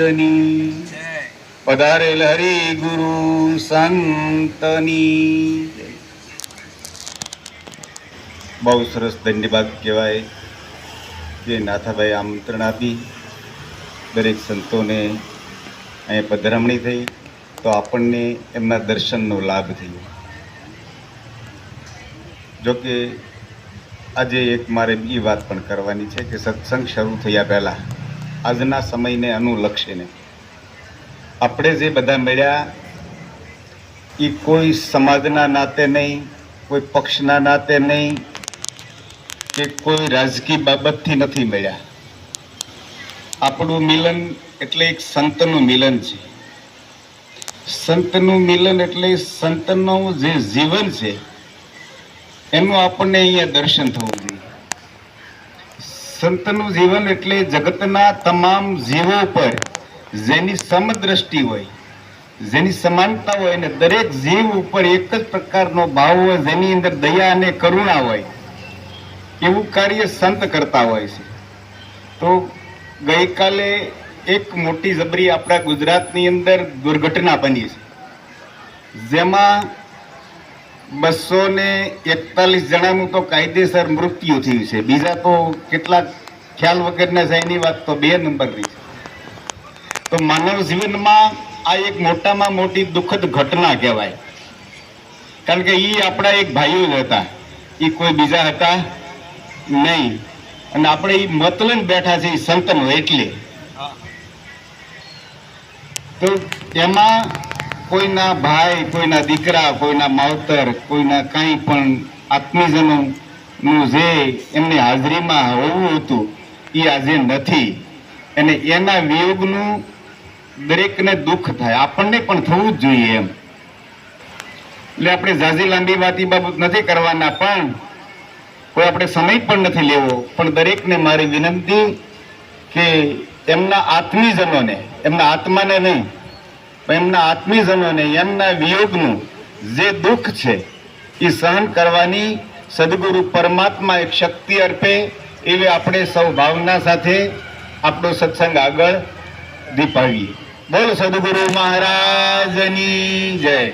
મહારાજની પધારેલ હરિ ગુરુ સંતની। બહુ સરસ ધન્યવાદ કહેવાય જે નાથાભાઈ આમંત્રણ આપી દરેક સંતોને અહીંયા પધરામણી થઈ તો આપણને એમના દર્શનનો લાભ થયો। જોકે આજે એક મારે એ વાત પણ કરવાની છે કે સત્સંગ શરૂ થયા પહેલાં આજના સમયને અનુલક્ષીને. આપણે જે બધા મળ્યા, એ કોઈ સમાજના નાતે નહીં, કોઈ પક્ષના નાતે નહીં, કે કોઈ રાજકીય બાબતથી નથી મળ્યા. આપણું મિલન એટલે એક સંતનું મિલન છે. સંતનું મિલન એટલે સંતનું જે જીવન છે, એનું આપણને અહીંયા દર્શન થવું જોઈએ. સંતનું જીવન એટલે જગતના તમામ જીવો પર જેની સમદ્રષ્ટિ હોય, જેની સમાનતા હોય અને દરેક જીવ ઉપર એક જ પ્રકારનો ભાવ હોય, જેની અંદર દયા અને કરુણા હોય, એવું કાર્ય સંત કરતા હોય છે. તો ગઈકાલે એક મોટી જબરી આપણા ગુજરાતની અંદર દુર્ઘટના બની છે. જેમાં બસો ને એકતાલીસ જણાનું તો કાયદેસર મૃત્યુ થયું છે. બીજા તો કેટલાક ખ્યાલ વગરના છે એની વાત તો બે નંબરની છે. તો માનવ જીવનમાં આ એક મોટામાં મોટી દુઃખદ ઘટના કહેવાય. કારણ કે એ આપણા એક ભાઈઓ જ હતા. એ કોઈ બીજા હતા નહીં. અને આપણે એ મતલન બેઠા છે એ સંતનો એટલે. તો એમાં કોઈના ભાઈ, કોઈના દીકરા, કોઈના માવતર, કોઈના કાંઈ પણ આત્મીજનોનું જે એમની હાજરીમાં હોવું હતું એ આજે નથી. અને એના વિયોગનું દરેકને દુઃખ થાય. આપણને પણ થવું જ જોઈએ એમ. એટલે આપણે ઝાઝી લાંબી વાત એ બાબત નથી કરવાના, પણ કોઈ આપણે સમય પણ નથી લેવો. પણ દરેકને મારી વિનંતી કે એમના આત્મીજનોને, એમના આત્માને નહીં એમના આત્મીજનોને એમના વિયોગનું જે દુઃખ છે, એ સહન કરવાની સદગુરુ પરમાત્મા એક શક્તિ અર્પે એવી આપણે સૌ ભાવના સાથે આપણો સત્સંગ આગળ દીપાવીએ. બોલ સદગુરુ મહારાજની જય.